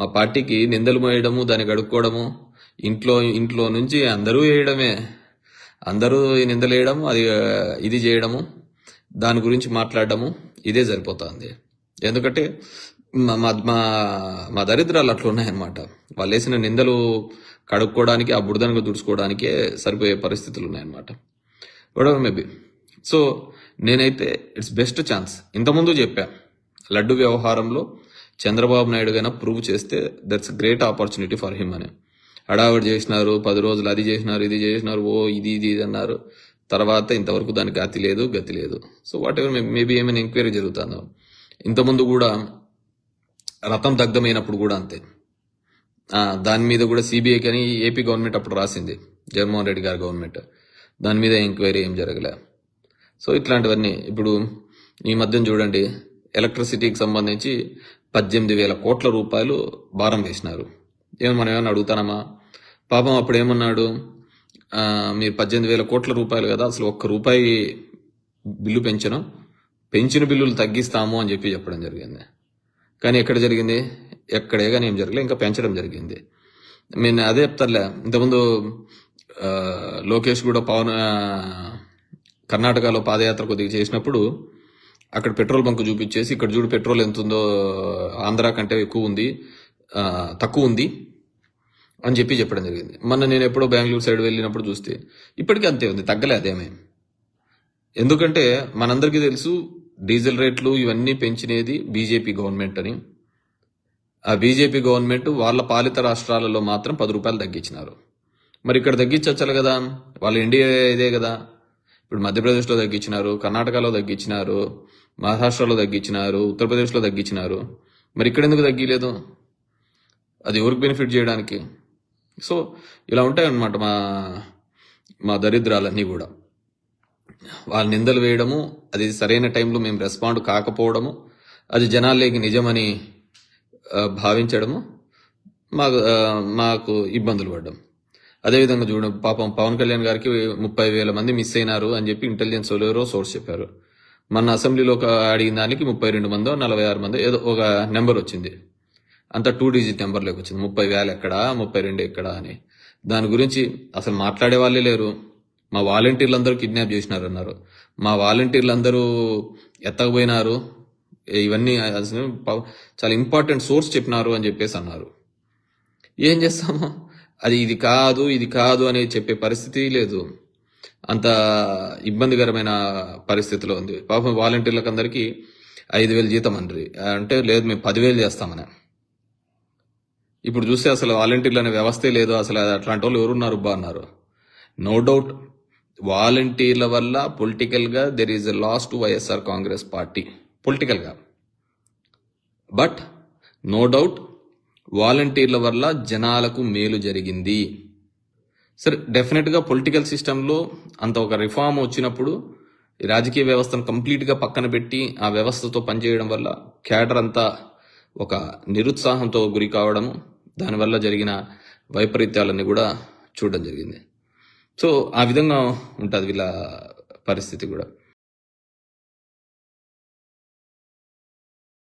మా పార్టీకి నిందలు మోయడము దాన్ని గడుక్కోవడము ఇంట్లో ఇంట్లో నుంచి అందరూ వేయడమే. అందరూ నిందలు వేయడం అది ఇది చేయడము దాని గురించి మాట్లాడడము ఇదే సరిపోతుంది. ఎందుకంటే మా మా- మా మా దరిద్రాలు అట్లా ఉన్నాయన్నమాట. వాళ్ళు వేసిన నిందలు కడుక్కోవడానికి ఆ బురదనకు దుడుచుకోవడానికే సరిపోయే పరిస్థితులు ఉన్నాయన్నమాట. వడవర్ మేబీ సో నేనైతే ఇట్స్ బెస్ట్ ఛాన్స్ ఇంతకుముందు చెప్పా లడ్డు వ్యవహారంలో చంద్రబాబు నాయుడు గైనా ప్రూవ్ చేస్తే that's great opportunity for him అని. హడావిడి చేసినారు పది రోజులు అది చేసినారు ఇది చేసినారు ఓ ఇది ఇది ఇది అన్నారు. తర్వాత ఇంతవరకు దానికి గతి లేదు గతి లేదు. సో వాట్ ఎవర్ మేబీ ఏమైనా ఎంక్వైరీ జరుగుతుందో. ఇంతకుముందు కూడా రథం దగ్ధమైనప్పుడు కూడా అంతే. దాని మీద కూడా సిబిఐ కానీ ఏపీ గవర్నమెంట్ అప్పుడు రాసింది జగన్మోహన్ రెడ్డి గారి గవర్నమెంట్ దాని మీద ఎంక్వైరీ ఏం జరగలే. సో ఇట్లాంటివన్నీ ఇప్పుడు ఈ మధ్యన చూడండి ఎలక్ట్రిసిటీకి సంబంధించి పద్దెనిమిది వేల కోట్ల రూపాయలు భారం వేసినారు. ఏమో మనం ఏమైనా అడుగుతానమ్మా? పాపం అప్పుడు ఏమన్నాడు? మీరు పద్దెనిమిది వేల కోట్ల రూపాయలు కదా అసలు ఒక్క రూపాయి బిల్లు పెంచను. పెంచిన బిల్లులు తగ్గిస్తాము అని చెప్పి చెప్పడం జరిగింది. కానీ ఎక్కడ జరిగింది? ఎక్కడే కానీ ఏం జరగలేదు ఇంకా పెంచడం జరిగింది. నేను అదే చెప్తారులే ఇంతకుముందు లోకేష్ కూడా పవన్ కర్ణాటకలో పాదయాత్ర కొద్దిగా చేసినప్పుడు అక్కడ పెట్రోల్ బంక్ చూపించేసి ఇక్కడ చూడు పెట్రోల్ ఎంత ఉందో ఆంధ్ర కంటే ఎక్కువ ఉంది తక్కువ ఉంది అని చెప్పి చెప్పడం జరిగింది. మొన్న నేను ఎప్పుడో బెంగళూరు సైడ్ వెళ్ళినప్పుడు చూస్తే ఇప్పటికీ అంతే ఉంది తగ్గలే అదేమే ఎందుకంటే మనందరికీ తెలుసు డీజిల్ రేట్లు ఇవన్నీ పెంచినది బీజేపీ గవర్నమెంట్ అని. ఆ బీజేపీ గవర్నమెంట్ వాళ్ళ పాలిత రాష్ట్రాలలో మాత్రం పది రూపాయలు తగ్గించినారు. మరి ఇక్కడ తగ్గించచ్చాలి కదా? వాళ్ళ ఇండియా ఇదే కదా. ఇప్పుడు మధ్యప్రదేశ్లో తగ్గించినారు కర్ణాటకలో తగ్గించినారు మహారాష్ట్రలో తగ్గించినారు ఉత్తరప్రదేశ్లో తగ్గించినారు. మరి ఇక్కడ ఎందుకు తగ్గిలేదు? అది ఎవరికి బెనిఫిట్ చేయడానికి? సో ఇలా ఉంటాయన్నమాట మా మా దరిద్రాలన్నీ కూడా. వాళ్ళ నిందలు వేయడము అది సరైన టైంలో మేము రెస్పాండ్ కాకపోవడము అది జనాల్లోకి నిజమని భావించడము మాకు మాకు ఇబ్బందులు పడ్డం. అదేవిధంగా చూడండి పాపం పవన్ కళ్యాణ్ గారికి ముప్పై వేల మంది మిస్ అయినారు అని చెప్పి ఇంటెలిజెన్స్ ఎవరో సోర్స్ చెప్పారు. మన అసెంబ్లీలో ఒక అడిగిన దానికి ముప్పై రెండు మందో నలభై ఆరు మందో ఏదో ఒక నెంబర్ వచ్చింది. అంత టూ డిజిట్ నెంబర్లోకి వచ్చింది. ముప్పై వేలు ఎక్కడ ముప్పై రెండు ఎక్కడ అని. దాని గురించి అసలు మాట్లాడే వాళ్ళే లేరు. మా వాలంటీర్లు అందరూ కిడ్నాప్ చేసినారు అన్నారు మా వాలంటీర్లు అందరూ ఎత్తకపోయినారు ఇవన్నీ అసలు చాలా ఇంపార్టెంట్ సోర్స్ చెప్పినారు అని చెప్పేసి అన్నారు. ఏం చేస్తాము? అది ఇది కాదు ఇది కాదు అని చెప్పే పరిస్థితి లేదు. అంత ఇబ్బందికరమైన పరిస్థితిలో ఉంది. పాపం వాలంటీర్లకు అందరికీ ఐదు వేలు జీతం అండ్రి. అంటే లేదు మేము పదివేలు చేస్తామని. ఇప్పుడు చూస్తే అసలు వాలంటీర్లు అనే వ్యవస్థే లేదు. అసలు అట్లాంటి వాళ్ళు ఎవరున్నారు బా అన్నారు. నో డౌట్ వాలంటీర్ల వల్ల పొలిటికల్గా there is a loss to YSR Congress party పొలిటికల్గా బట్ నో డౌట్ వాలంటీర్ల వల్ల జనాలకు మేలు జరిగింది. సరే డెఫినెట్గా పొలిటికల్ సిస్టంలో అంత ఒక రిఫార్మ్ వచ్చినప్పుడు రాజకీయ వ్యవస్థను కంప్లీట్గా పక్కన పెట్టి ఆ వ్యవస్థతో పనిచేయడం వల్ల క్యాడర్ అంతా ఒక నిరుత్సాహంతో గురి కావడము దానివల్ల జరిగిన వైపరీత్యాలన్నీ కూడా చూడడం జరిగింది. సో ఆ విధంగా ఉంటుంది వీళ్ళ పరిస్థితి కూడా.